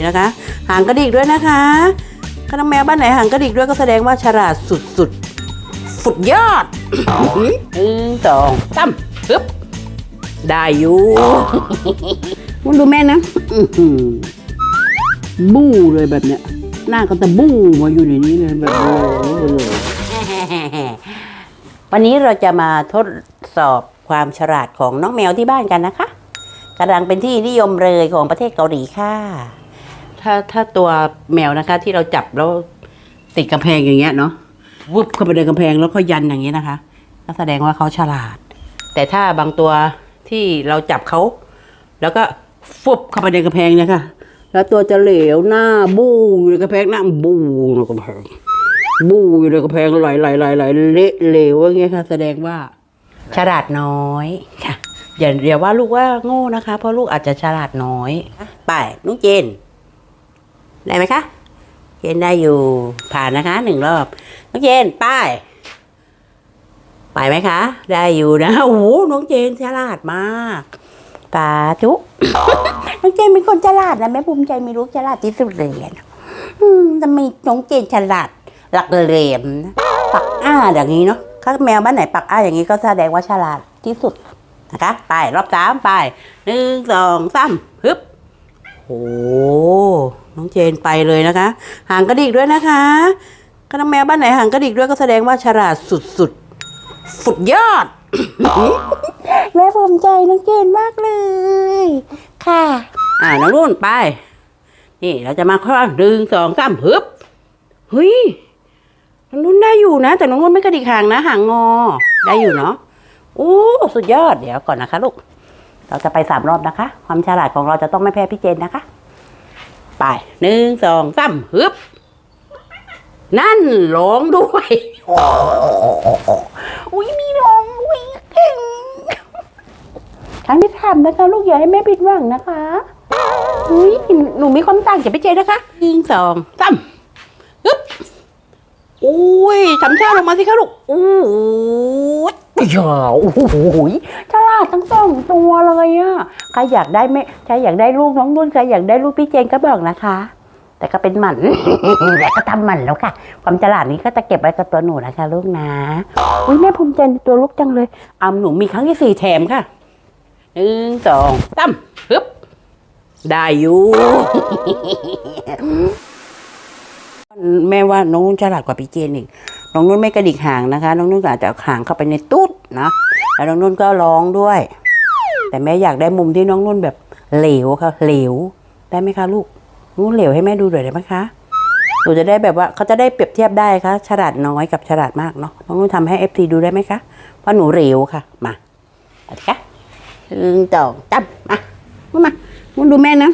นี่นะคะ หางกระดิกด้วยนะคะถ้าน้องแมวบ้านไหนหางกระดิกด้วยก็แสดงว่าฉลาดสุดสุดๆสุดยอดหนึ่งสองสามฮึบได้อยู่มันดูแม่นะอื้อหือบู้เลยแบบเนี้ย หน้าก็จะบู้มาอยู่ในนี้เลยแบบโอ้โหเลยวันนี้เราจะมาทดสอบความฉลาดของน้องแมวที่บ้านกันนะคะกำลังเป็นที่นิยมเลยของประเทศเกาหลีค่ะ ถ้าถ้าตัวแมวนะคะ ที่เราจับแล้วติดกำแพงอย่างเงี้ยเนาะวุบเข้าไปในกำแพงแล้วก็ยันอย่างนี้ยนะคะก็แสดงว่าเขาฉลาด แต่ถ้าบางตัวที่เราจับเขาแล้วก็ฟุบเข้าไปในกำแพงเนี่ยค่ะแล้วตัวจะเหลวหน้าบูอยู่ในกำแพงหน้าบู้ในกำแพงบูอยู่ในกระแพงไหลไหลไหลไหลเละเหลวอย่างเงี้ยค่ะ แสดงว่าฉลาดน้อยค่ะอย่าอย่าว่าลูกว่าโง่นะคะ เพราะลูกอาจจะฉลาดน้อย ไปนุ้งเจน ได้ไหมคะเจนได้อยู่ผ่านนะคะหนึ่งรอบน้องเจนป้ายไปไหมคะ ได้อยู่นะโอ้โหน้องเจนฉลาดมากตาจุน้องเจนเป็นคนฉลาดนะแม่ภูมิใจมีลูกฉลาดที่สุดเลยอะอืมทำไมน้องเจนฉลาดหลักเหลี่ยมนะปักอ้าอย่างนี้เนาะถ้าแมวบ้านไหนปักอ้าอย่างนี้ก็แสดงว่าฉลาดที่สุดนะคะ ไปรอบสามไปหนึ่งสองสามฮึบ น้องเจนไปเลยนะคะ หางกระดิกด้วยนะคะก็น้องแมวบ้านไหนหางกระดิกด้วยก็แสดงว่าฉลาดสุดสุดๆสุดยอด แม่ภูมิใจน้องเจนมากเลย ค่ะ อ่าน้องนุ่นไป นี่เราจะมาข้อหนึ่งสองสามฮึบเฮ้ยน้องนุ่นได้อยู่นะ แต่น้องนุ่นไม่กระดิกหางนะ หางงอ ได้อยู่เนาะโอ้สุดยอดเดี๋ยวก่อนนะคะลูก เราจะไปสามรอบนะคะ ความฉลาดของเราจะต้องไม่แพ้พี่เจนนะคะ ไปหนึ่งสองสามฮึบ นั่นร้องด้วยอุ้ยมีร้องด้วยเก่งครั้งที่ทำนะคะ ลูกอย่าให้แม่ผิดหวังนะคะอุ้ยหนูมีความต่างจากพี่เจนนะคะหนึ่งสองสามฮึบอุ้ยทำท่าลงมาสิคะลูกอู้ ยยาโอ้โหฉลาดทั้งสองตัวเลยอะใครอยากได้ไม่ใครอยากได้ลูกน้องนุ่นใครอยากได้ลูกพี่เจนก็บอกนะคะ แต่ก็เป็นหมันแต่ก็ทำหมันแล้วค่ะ ความฉลาดนี้ก็จะเก็บไว้กับตัวหนูนะคะลูกนะอุ้ยแม่ภูมิใจในตัวลูกจังเลยอำหนูมีครั้งที่สี่แถมค่ะหนึ่งสองสามฮึบได้อยู่แม่ว่าน้องนุ่นฉลาดกว่าพี่เจนอีก น้องนุ่นไม่กระดิกหางนะคะ น้องนุ่นอาจจะเอาหางเข้าไปในตุ๊ดนะแล้วน้องนุ่นก็ร้องด้วย แต่แม่อยากได้มุมที่น้องนุ่นแบบเหลวค่ะเหลวได้ไหมคะลูกนุ่นเหลวให้แม่ดูหน่อยได้ไหมคะหนูจะได้แบบว่าเขาจะได้เปรียบเทียบได้ค่ะฉลาดน้อยกับฉลาดมากเนาะน้องนุ่นทำให้เอฟซีดูได้ไหมคะเพราะหนูเหลวค่ะมาเอาดิคะหนึ่งสองจับมามามาดูแม่นะ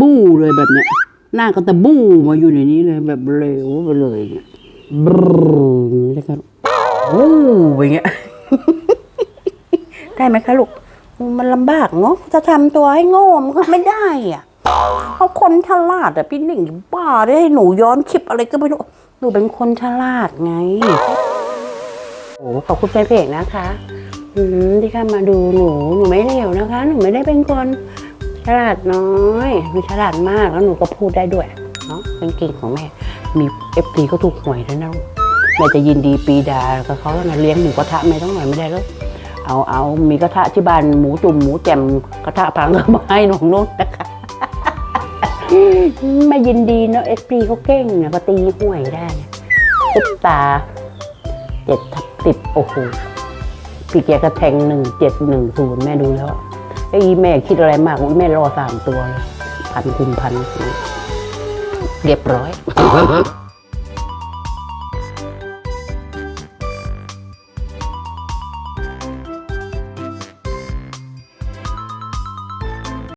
บู้เลยแบบเนี้ย หน้าก็จะบู้มาอยู่ในนี้เลย แบบเหลวไปเลยเนี่ยบรรเลยครับบู้ไปเงี้ยได้ไหมคะลูกมันลำบากเนาะจะทำตัวให้โง่มันก็ไม่ได้อะเพราะคนฉลาดอะพี่หนิงบ้าได้ให้หนูย้อนคลิปอะไรก็ไม่รู้หนูเป็นคนฉลาดไงโอ้ขอบคุณแฟนเพจนะคะ อืมที่เข้ามาดูหนูหนูไม่เลวนะคะ หนูไม่ได้เป็นคน ฉลาดน้อยหนูฉลาดมากแล้วหนูก็พูดได้ด้วยเนาะเป็นเก่งของแม่ มีเอฟซีก็ถูกหวยด้วยนะแม่จะยินดีปีดากับเขาแล้วนะเลี้ยงหมูกระทะไม่ต้องหน่อยไม่ได้แล้วเอาเอามีกระทะที่บ้านหมูจุ่มหมูแจ่มกระทะพังก็มาให้หนูนุ่นนะคะไม่ยินดีเนาะเอฟซีเขาเก่งเนี่ยก็ตีหวยได้ตุ๊บตาเจ็ดทับสิบโอ้โหพี่แกก็แทงหนึ่งเจ็ดหนึ่งศูนย์แม่ดูแล้ว ไอ้แม่คิดอะไรมากอุ้ยแม่รอสามตัวเลยพันคุณพันเรียบร้อย